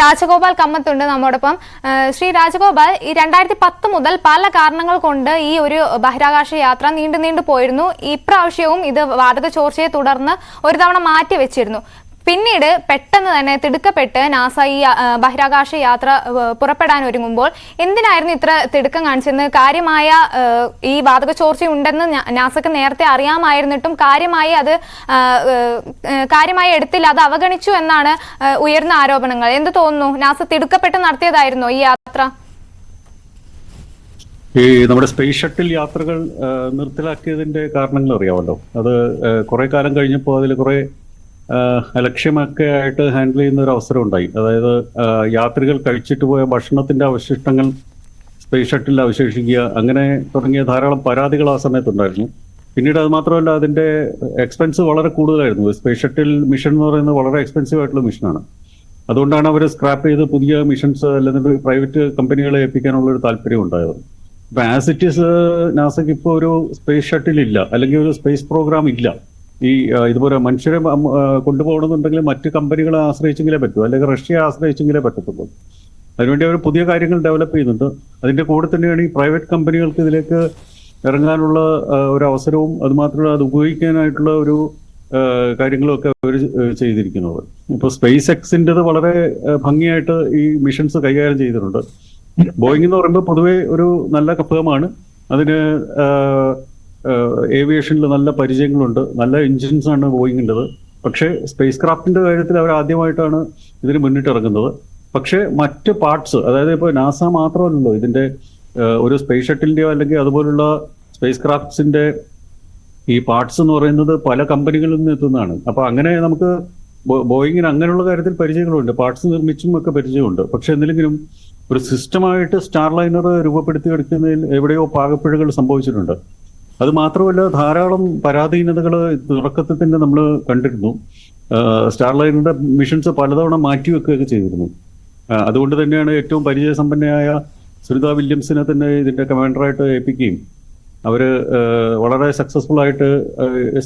രാജഗോപാൽ കമ്മത്തുണ്ട് നമ്മോടൊപ്പം. ശ്രീ രാജഗോപാൽ ഈ രണ്ടായിരത്തി പത്ത് മുതൽ പല കാരണങ്ങൾ കൊണ്ട് ഈ ഒരു ബഹിരാകാശ യാത്ര നീണ്ടു നീണ്ടു പോയിരുന്നു. ഇപ്രാവശ്യവും ഇത് വാതക ചോർച്ചയെ തുടർന്ന് ഒരു തവണ മാറ്റി വെച്ചിരുന്നു പിന്നീട് പെട്ടെന്ന് തന്നെ തിടുക്കപ്പെട്ട് നാസ ഈ ബഹിരാകാശ യാത്ര പുറപ്പെടാൻ ഒരുങ്ങുമ്പോൾ എന്തിനായിരുന്നു ഇത്ര തിടുക്കം കാണിച്ചിരുന്നത് കാര്യമായ ഈ വാതക ചോർച്ച ഉണ്ടെന്ന് നാസക്ക് നേരത്തെ അറിയാമായിരുന്നിട്ടും കാര്യമായി അത് കാര്യമായി എടുത്തില്ല അത് അവഗണിച്ചു എന്നാണ് ഉയർന്ന ആരോപണങ്ങൾ. എന്ത് തോന്നുന്നു? നാസ തിടുക്കപ്പെട്ട് നടത്തിയതായിരുന്നോ ഈ യാത്ര? ഈ നമ്മുടെ സ്പേസ് ഷട്ടിൽ യാത്രകൾ നിർത്തലാക്കിയതിന്റെ കാരണങ്ങൾ അറിയാമല്ലോ. അത് കുറെ കാലം കഴിഞ്ഞപ്പോൾ അതിൽ കുറെ ലക്ഷ്യമൊക്കെ ആയിട്ട് ഹാൻഡിൽ ചെയ്യുന്ന ഒരു അവസരം ഉണ്ടായി അതായത് യാത്രികൾ കഴിച്ചിട്ട് പോയ ഭക്ഷണത്തിന്റെ അവശിഷ്ടങ്ങൾ സ്പേസ് ഷട്ടിൽ അവശേഷിക്കുക അങ്ങനെ തുടങ്ങിയ ധാരാളം പരാതികൾ ആ സമയത്തുണ്ടായിരുന്നു. പിന്നീട് അത് മാത്രമല്ല അതിന്റെ എക്സ്പെൻസ് വളരെ കൂടുതലായിരുന്നു. സ്പേസ് ഷട്ടിൽ മിഷൻ എന്ന് പറയുന്നത് വളരെ എക്സ്പെൻസീവ് ആയിട്ടുള്ള മിഷനാണ് അതുകൊണ്ടാണ് അവർ സ്ക്രാപ്പ് ചെയ്ത് പുതിയ മിഷൻസ് അല്ലെങ്കിൽ പ്രൈവറ്റ് കമ്പനികളെ ഏൽപ്പിക്കാനുള്ള ഒരു താല്പര്യം ഉണ്ടായത്. ഇപ്പൊ ആസ് ഇറ്റ് നാസയ്ക്ക് ഇപ്പോൾ ഒരു സ്പേസ് ഷട്ടിൽ ഇല്ല അല്ലെങ്കിൽ ഒരു സ്പേസ് പ്രോഗ്രാം ഇല്ല. ഈ ഇതുപോലെ മനുഷ്യരെ കൊണ്ടുപോകണമെന്നുണ്ടെങ്കിൽ മറ്റ് കമ്പനികളെ ആശ്രയിച്ചെങ്കിലേ പറ്റൂ. അല്ലെങ്കിൽ റഷ്യയെ ആശ്രയിച്ചെങ്കിലേ പറ്റത്തുള്ളൂ. അതിനുവേണ്ടി അവർ പുതിയ കാര്യങ്ങൾ ഡെവലപ്പ് ചെയ്യുന്നുണ്ട്. അതിന്റെ കൂടെ തന്നെയാണ് ഈ പ്രൈവറ്റ് കമ്പനികൾക്ക് ഇതിലേക്ക് ഇറങ്ങാനുള്ള ഒരു അവസരവും അതുമാത്രമല്ല അത് ഉപയോഗിക്കാനായിട്ടുള്ള ഒരു കാര്യങ്ങളൊക്കെ അവർ ചെയ്തിരിക്കുന്നത്. ഇപ്പോൾ സ്പേസ് എക്സിന്റെത് വളരെ ഭംഗിയായിട്ട് ഈ മിഷൻസ് കൈകാര്യം ചെയ്തിട്ടുണ്ട്. ബോയിങ് എന്ന് പറയുമ്പോൾ പൊതുവേ ഒരു നല്ല ഫേമാണ് അതിന് ഏവിയേഷനിൽ നല്ല പരിചയങ്ങളുണ്ട്. നല്ല എഞ്ചിൻസാണ് ബോയിങ്ങിന്റെത്. പക്ഷേ സ്പേസ് ക്രാഫ്റ്റിന്റെ കാര്യത്തിൽ അവർ ആദ്യമായിട്ടാണ് ഇതിന് മുന്നിട്ടിറങ്ങുന്നത്. പക്ഷേ മറ്റ് പാർട്സ് അതായത് ഇപ്പോൾ നാസ മാത്രമല്ലല്ലോ ഇതിന്റെ ഒരു സ്പേസ് ഷട്ടിലിന്റെയോ അല്ലെങ്കിൽ അതുപോലുള്ള സ്പേസ് ക്രാഫ്റ്റ്സിന്റെ ഈ പാർട്സ് എന്ന് പറയുന്നത് പല കമ്പനികളിൽ നിന്ന് എത്തുന്നതാണ്. അപ്പോൾ അങ്ങനെ നമുക്ക് ബോയിങ്ങിന് അങ്ങനെയുള്ള കാര്യത്തിൽ പരിചയങ്ങളുണ്ട്. പാർട്സ് നിർമ്മിച്ചും ഒക്കെ പരിചയമുണ്ട്. പക്ഷെ എന്തെങ്കിലും ഒരു സിസ്റ്റമായിട്ട് സ്റ്റാർ ലൈനർ രൂപപ്പെടുത്തി എടുക്കുന്നതിൽ എവിടെയോ പാകപ്പിഴകൾ സംഭവിച്ചിട്ടുണ്ട്. അത് മാത്രമല്ല ധാരാളം പരാധീനതകൾ തുടക്കത്തിൽ തന്നെ നമ്മൾ കണ്ടിരുന്നു. സ്റ്റാർലൈനിന്റെ മിഷൻസ് പലതവണ മാറ്റിവെക്കുകയൊക്കെ ചെയ്തിരുന്നു. അതുകൊണ്ട് തന്നെയാണ് ഏറ്റവും പരിചയസമ്പന്നയായ സുനിത വില്യംസിനെ തന്നെ ഇതിന്റെ കമാൻഡറായിട്ട് ഏൽപ്പിക്കുകയും അവർ വളരെ സക്സസ്ഫുൾ ആയിട്ട്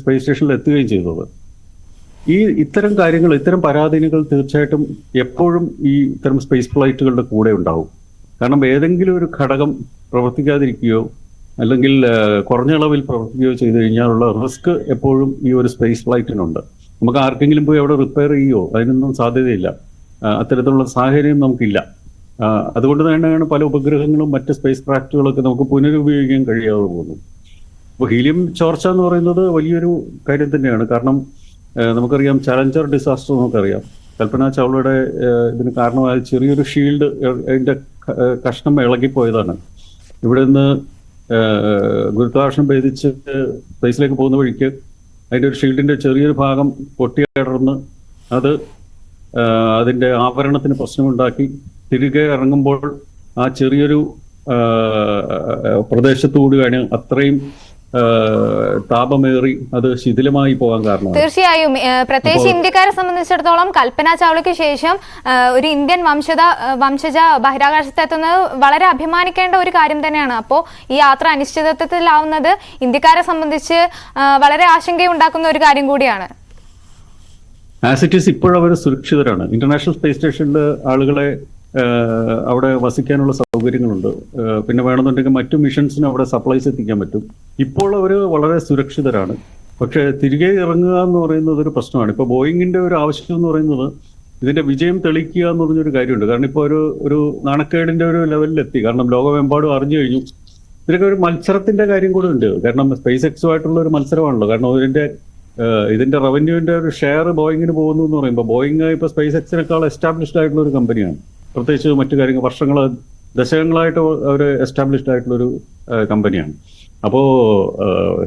സ്പേസ് സ്റ്റേഷനിൽ എത്തുകയും ചെയ്തത്. ഈ ഇത്തരം കാര്യങ്ങൾ ഇത്തരം പരാധീനകൾ തീർച്ചയായിട്ടും എപ്പോഴും ഈ ഇത്തരം സ്പേസ് ഫ്ലൈറ്റുകളുടെ കൂടെ ഉണ്ടാവും. കാരണം ഏതെങ്കിലും ഒരു ഘടകം പ്രവർത്തിക്കാതിരിക്കുകയോ അല്ലെങ്കിൽ കുറഞ്ഞ അളവിൽ പ്രവർത്തിക്കുകയോ ചെയ്തു കഴിഞ്ഞാലുള്ള റിസ്ക് എപ്പോഴും ഈ ഒരു സ്പേസ് ഫ്ലൈറ്റിനുണ്ട്. നമുക്ക് ആർക്കെങ്കിലും പോയി അവിടെ റിപ്പയർ ചെയ്യുമോ അതിനൊന്നും സാധ്യതയില്ല. അത്തരത്തിലുള്ള സാഹചര്യം നമുക്കില്ല. അതുകൊണ്ട് തന്നെയാണ് പല ഉപഗ്രഹങ്ങളും മറ്റ് സ്പേസ് ക്രാഫ്റ്റുകളൊക്കെ നമുക്ക് പുനരുപയോഗിക്കാൻ കഴിയാതെ പോകുന്നു അപ്പോൾ ഹീലിയം ചോർച്ച എന്ന് പറയുന്നത് വലിയൊരു കാര്യം തന്നെയാണ്. കാരണം നമുക്കറിയാം ചലഞ്ചർ ഡിസാസ്റ്റർ നമുക്കറിയാം. കൽപ്പന ചൗളയുടെ ഇതിന് കാരണമായ ചെറിയൊരു ഷീൽഡ് അതിന്റെ കഷ്ണം ഇളകിപ്പോയതാണ്. ഇവിടെ നിന്ന് ഗുരുത്വാകർഷണം ഭേദിച്ച് സ്പേസിലേക്ക് പോകുന്ന വഴിക്ക് അതിന്റെ ഒരു ഷീൽഡിന്റെ ചെറിയൊരു ഭാഗം പൊട്ടിയടർന്ന് അത് അതിന്റെ ആവരണത്തിന് പ്രശ്നമുണ്ടാക്കി തിരികെ ഇറങ്ങുമ്പോൾ ആ ചെറിയൊരു പ്രദേശത്തുകൂടിയാണ് അത്രയും താപമേറി അത് ശിഥിലമായി പോകാൻ കാരണം തീർച്ചയായും. പ്രത്യേകിച്ച് ഇന്ത്യക്കാരെ സംബന്ധിച്ചിടത്തോളം കൽപ്പന ചാവളയ്ക്ക് ശേഷം ഒരു ഇന്ത്യൻ വംശജ വംശജ ബഹിരാകാശത്തെത്തുന്നത് വളരെ അഭിമാനിക്കേണ്ട ഒരു കാര്യം തന്നെയാണ്. അപ്പോൾ ഈ യാത്ര അനിശ്ചിതത്വത്തിലാവുന്നത് ഇന്ത്യക്കാരെ സംബന്ധിച്ച് വളരെ ആശങ്കയുണ്ടാക്കുന്ന ഒരു കാര്യം കൂടിയാണ്. ആസ് ഇറ്റ് ഈസ് ഇപ്പോഴവർ സുരക്ഷിതരാണ്. ഇന്റർനാഷണൽ സ്പേസ് സ്റ്റേഷനിൽ ആളുകളെ അവിടെ വസിക്കാനുള്ള സൗകര്യങ്ങളുണ്ട്. പിന്നെ വേണമെന്നുണ്ടെങ്കിൽ മറ്റു മിഷൻസിന് അവിടെ സപ്ലൈസ് എത്തിക്കാൻ പറ്റും. ഇപ്പോൾ അവർ വളരെ സുരക്ഷിതരാണ്. പക്ഷേ തിരികെ ഇറങ്ങുക എന്ന് പറയുന്നത് ഒരു പ്രശ്നമാണ്. ഇപ്പോൾ ബോയിങ്ങിന്റെ ഒരു ആവശ്യം എന്ന് പറയുന്നത് ഇതിന്റെ വിജയം തെളിയിക്കുക എന്ന് പറഞ്ഞൊരു കാര്യമുണ്ട്. കാരണം ഇപ്പോൾ ഒരു ഒരു നാണക്കേടിന്റെ ഒരു ലെവലിലെത്തി. കാരണം ലോകമെമ്പാടും അറിഞ്ഞു കഴിഞ്ഞു. ഇതിനൊക്കെ ഒരു മത്സരത്തിന്റെ കാര്യം കൂടെ ഉണ്ട്. കാരണം സ്പേസ് എക്സുമായിട്ടുള്ള ഒരു മത്സരമാണല്ലോ. കാരണം ഇതിന്റെ ഇതിന്റെ റവന്യൂവിന്റെ ഒരു ഷെയർ ബോയിങ്ങിന് പോകുന്നു എന്ന് പറയുമ്പോൾ ബോയിങ് ഇപ്പോൾ സ്പേസ് എക്സിനേക്കാൾ എസ്റ്റാബ്ലിഷ്ഡ് ആയിട്ടുള്ള ഒരു കമ്പനിയാണ്. പ്രത്യേകിച്ച് മറ്റു കാര്യങ്ങൾ വർഷങ്ങൾ ദശകങ്ങളായിട്ട് അവർ എസ്റ്റാബ്ലിഷ്ഡ് ആയിട്ടുള്ളൊരു കമ്പനിയാണ് അപ്പോൾ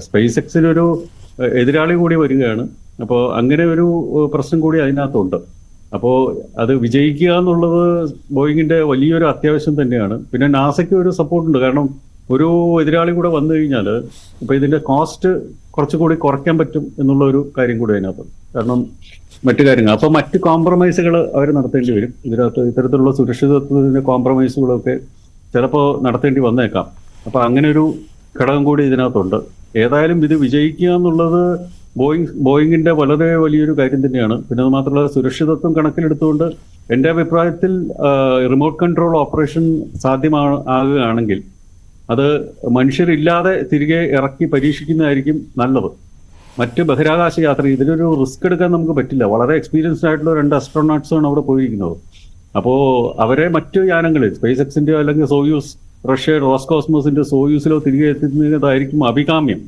സ്പേസ് എക്സിനൊരു എതിരാളി കൂടി വരികയാണ്. അപ്പോൾ അങ്ങനെ ഒരു പ്രശ്നം കൂടി അതിനകത്തുണ്ട്. അപ്പോൾ അത് വിജയിക്കുക എന്നുള്ളത് ബോയിങ്ങിന്റെ വലിയൊരു അത്യാവശ്യം തന്നെയാണ്. പിന്നെ നാസയ്ക്ക് ഒരു സപ്പോർട്ടുണ്ട് കാരണം ഒരു എതിരാളി കൂടെ വന്നു കഴിഞ്ഞാൽ ഇപ്പൊ ഇതിന്റെ കോസ്റ്റ് കുറച്ചുകൂടി കുറയ്ക്കാൻ പറ്റും എന്നുള്ള ഒരു കാര്യം കൂടി അതിനകത്ത്. കാരണം മറ്റു കാര്യങ്ങൾ. അപ്പൊ മറ്റ് കോംപ്രമൈസുകൾ അവർ നടത്തേണ്ടി വരും. ഇതിനകത്ത് ഇത്തരത്തിലുള്ള സുരക്ഷിതത്വത്തിന്റെ കോംപ്രമൈസുകളൊക്കെ ചിലപ്പോൾ നടത്തേണ്ടി വന്നേക്കാം. അപ്പൊ അങ്ങനെ ഒരു ഘടകം കൂടി ഇതിനകത്തുണ്ട്. ഏതായാലും ഇത് വിജയിക്കുക എന്നുള്ളത് ബോയിങ് ബോയിങ്ങിന്റെ വളരെ വലിയൊരു കാര്യം തന്നെയാണ്. പിന്നെ അത് മാത്രമല്ല സുരക്ഷിതത്വം കണക്കിലെടുത്തുകൊണ്ട് എന്റെ അഭിപ്രായത്തിൽ റിമോട്ട് കൺട്രോൾ ഓപ്പറേഷൻ സാധ്യമാകുകയാണെങ്കിൽ അത് മനുഷ്യരില്ലാതെ തിരികെ ഇറക്കി പരീക്ഷിക്കുന്നതായിരിക്കും നല്ലത്. മറ്റ് ബഹിരാകാശ യാത്ര ഇതിനൊരു റിസ്ക് എടുക്കാൻ നമുക്ക് പറ്റില്ല. വളരെ എക്സ്പീരിയൻസ്ഡ് ആയിട്ടുള്ള രണ്ട് അസ്ട്രോണോട്ട്സാണ് അവിടെ പോയിരിക്കുന്നത്. അപ്പോൾ അവരെ മറ്റു യാനങ്ങളിൽ സ്പേസ് എക്സിന്റെയോ അല്ലെങ്കിൽ സോയൂസ് റഷ്യ റോസ്കോസ്മോസിന്റെ സോയൂസിലോ തിരികെ എത്തുന്നതായിരിക്കും അഭികാമ്യം.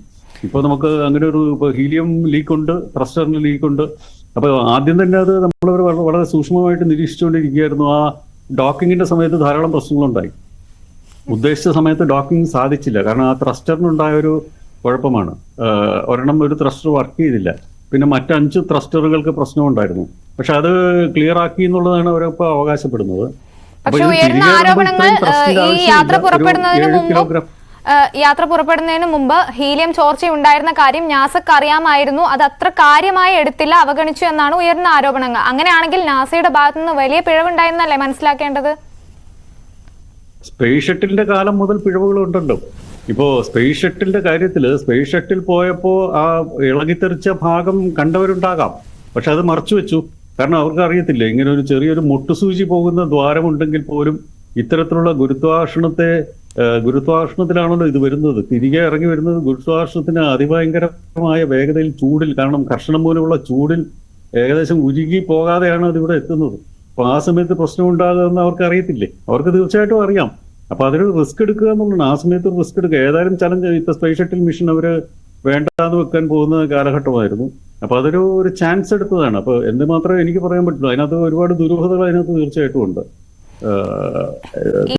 ഇപ്പോൾ നമുക്ക് അങ്ങനെ ഒരു ഹീലിയം ലീക്ക് ഉണ്ട് ത്രസ്റ്ററിന് ലീക്ക് ഉണ്ട് അപ്പോൾ ആദ്യം തന്നെ അത് നമ്മൾ വളരെ സൂക്ഷ്മമായിട്ട് നിരീക്ഷിച്ചുകൊണ്ടിരിക്കുകയായിരുന്നു. ആ ഡോക്കിങ്ങിന്റെ സമയത്ത് ധാരാളം പ്രശ്നങ്ങളുണ്ടായി. ഉദ്ദേശിച്ച സമയത്ത് ഡോക്കിംഗ് സാധിച്ചില്ല. കാരണം ആ ത്രസ്റ്ററിനുണ്ടായ ഒരു കുഴപ്പമാണ്. ഒരെണ്ണം ഒരു ത്രസ്റ്റർ വർക്ക് ചെയ്തില്ല. പിന്നെ മറ്റഞ്ച് ത്രസ്റ്ററുകൾക്ക് പ്രശ്നമുണ്ടായിരുന്നു. പക്ഷെ അത് ക്ലിയർ ആക്കി എന്നുള്ളതാണ് അവരിപ്പോൾ അവകാശപ്പെടുന്നത്. പക്ഷെ ആരോപണങ്ങൾ ഈ യാത്ര പുറപ്പെടുന്നതിന് മുമ്പ് യാത്ര പുറപ്പെടുന്നതിന് മുമ്പ് ഹീലിയം ചോർച്ച ഉണ്ടായിരുന്ന കാര്യം നാസക്ക് അറിയാമായിരുന്നു. അത് അത്ര കാര്യമായി എടുത്തില്ല അവഗണിച്ചു എന്നാണ് ഉയർന്ന ആരോപണങ്ങൾ. അങ്ങനെയാണെങ്കിൽ നാസയുടെ ഭാഗത്തുനിന്ന് വലിയ പിഴവുണ്ടായെന്നല്ലേ മനസ്സിലാക്കേണ്ടത്? സ്പേസ് ഷട്ടിലിന്റെ കാലം മുതൽ പിഴവുകൾ ഉണ്ടല്ലോ ഇപ്പോ സ്പേസ് ഷട്ടിലിന്റെ കാര്യത്തിൽ സ്പേസ് ഷട്ടിൽ പോയപ്പോ ആ ഇളകിത്തെറിച്ച ഭാഗം കണ്ടവരുണ്ടാകാം. പക്ഷെ അത് മറച്ചു വെച്ചു. കാരണം അവർക്ക് അറിയത്തില്ല ഇങ്ങനെ ഒരു ചെറിയൊരു മുട്ടുസൂചി പോകുന്ന ദ്വാരമുണ്ടെങ്കിൽ പോലും ഇത്തരത്തിലുള്ള ഗുരുത്വാകർഷണത്തെ ഗുരുത്വാകർഷണത്തിലാണല്ലോ ഇത് വരുന്നത്. തിരികെ ഇറങ്ങി വരുന്നത് ഗുരുത്വാകർഷണത്തിന് അതിഭയങ്കരമായ വേഗതയിൽ ചൂടിൽ കാരണം കർഷണം മൂലമുള്ള ചൂടിൽ ഏകദേശം ഉരുകി പോകാതെയാണ് അതിവിടെ എത്തുന്നത്. അപ്പൊ ആ സമയത്ത് പ്രശ്നം ഉണ്ടാകുമെന്ന് അവർക്ക് അറിയത്തില്ലേ? അവർക്ക് തീർച്ചയായിട്ടും അറിയാം. അപ്പൊ അതൊരു റിസ്ക് എടുക്കുക എന്നുള്ളതാണ്. ആ സമയത്ത് റിസ്ക് എടുക്കുക. ഏതായാലും ചലഞ്ച് ഇപ്പൊ സ്പേസ് ഷട്ടിൽ മിഷൻ അവർ വേണ്ടാന്ന് വെക്കാൻ പോകുന്ന കാലഘട്ടമായിരുന്നു. അപ്പൊ അതൊരു ഒരു ചാൻസ് എടുത്തതാണ്. അപ്പൊ എന്ത് മാത്രമേ എനിക്ക് പറയാൻ പറ്റുള്ളൂ. അതിനകത്ത് ഒരുപാട് ദുരൂഹതകൾ അതിനകത്ത് തീർച്ചയായിട്ടും ഉണ്ട്.